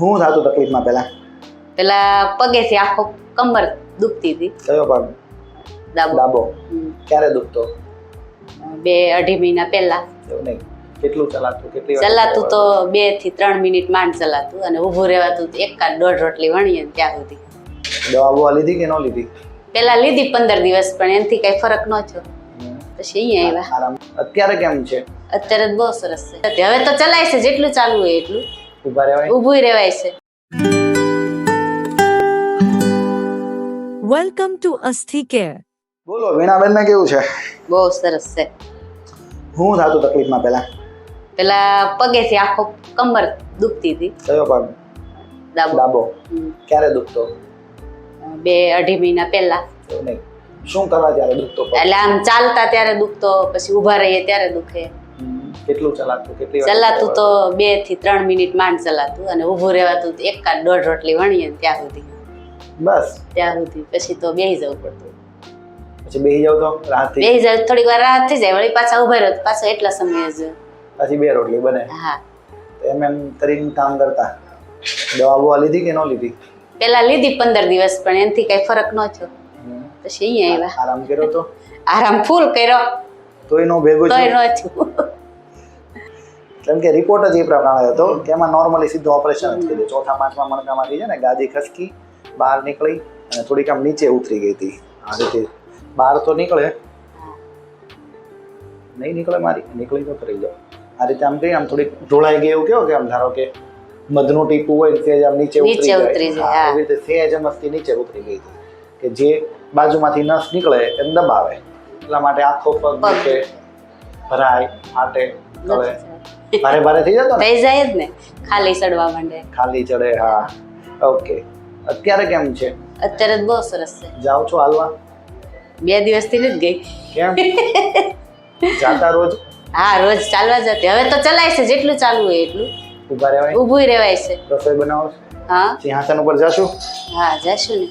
હું થતું તકલીફમાં પહેલા? પેલા પગેથી આખો કમર દુખતી હતી. કયો પગ દાબો. ડાબો ક્યારે દુખતો? બે અઢી મહિના પહેલા. એવું નહીં. કેટલું ચલાતું? કેટલી ચલાતું તો બેથી ત્રણ મિનિટ માંડ ચલાતું અને ઊભું રહેવાતું એક કાદ દોઢ રોટલી વણીએ ત્યાં સુધી. દવા બવા લીધી કે ન લીધી? પેલા લીધી પંદર દિવસ પણ એનાથી કઈ ફરક ન થયો. પછી અહીંયા આવ્યા. અત્યારે કેમ છે? અત્યારે બહુ સરસ છે. હવે તો ચલાય છે જેટલું ચાલુ હોય એટલું. ઊભા રહેવાય. ઊભું રહેવાય છે. વેલકમ ટુ અસ્થિ કેર બોલો વીણાબેન ને કેવું છે? બહુ સરસ છે. હું થતું તકલીફમાં પહેલા? પેલા પગેથી આખો કમર દુખતી હતી. કયો પગ? ડાબો. ડાબો. ક્યારે દુખતો? બે અઢી મહિના પહેલા. નહીં. શું કરવા ત્યારે દુખતો એટલે આમ ચાલતા ત્યારે દુખતો પછી ઊભા રહીએ ત્યારે દુખે. કેટલું ચલાતું કેટલી ચલાતું તો બેથી ત્રણ મિનિટ માંડ ચલાતું અને ઊભું રહેવાતું એક કાદ દોઢ રોટલી વણીએ ત્યાં સુધી. બસ. ત્યાં સુધી. પછી તો બેસી જવું પડતું. પછી બેસી જાવ તો રાતથી બેસી જાય. થોડીક વાર રાહત થઈ જાય. વળી પાછા ઊભા રહ્યો પાછો એટલા સમય જ. પછી બે રોટલી બને. હા. એમ એમ કરીને કામ કરતા. દવા બવા લીધી કે ન લીધી? પેલા લીધી પંદર દિવસ પણ એનાથી કઈ ફરક ન થયો. પછી અહીંયા આવ્યા. આરામ કર્યો તો? આરામ ફૂલ કર્યો. તોય નો ભેગો તોય ન થયું કેમ કે રિપોર્ટ જ એ પ્રમાણે હતો કે એમાં નોર્મલી સીધું ઓપરેશન જ કીધું ચોથા પાંચમા મણકામાંથી છે ને ગાદી ખસકી બહાર નીકળી અને થોડીક આમ નીચે ઉતરી ગઈ હતી. આ રીતે બહાર તો નીકળે. નહીં નીકળે મારી નીકળી તો કરી જાઓ આ રીતે આમ કહીએ આમ થોડીક ઢોળાઈ ગઈ એવું કેવો કે આમ ધારો કે મધનું ટીપું હોય તે આમ નીચે ઉતરી જાય. એવી રીતે સેજ મસ્તી નીચે ઉતરી ગઈ હતી. કે જે બાજુમાંથી નસ નીકળે એમ દબાવે. એટલા માટે આખો પગ ભરાય ફાટે કળે ભારે ભારે થઈ જતો થઈ જાય જ ને. ખાલી ચડવા માંડે. ખાલી ચડે હા. ઓકે અત્યારે કેમ છે? અત્યારે બહુ સરસ છે. જાઓ છો હાલવા બે દિવસથી નથી ગઈ. કેમ? જાતા રોજ? હા રોજ ચાલવા જતી. હવે તો ચલાય છે જેટલું ચાલુ હોય એટલું. ઊભા રહેવાય? ઊભું રહેવાય છે. રસોઈ બનાવો? હા. સિંહાસન ઉપર જશું? હા જશું ને.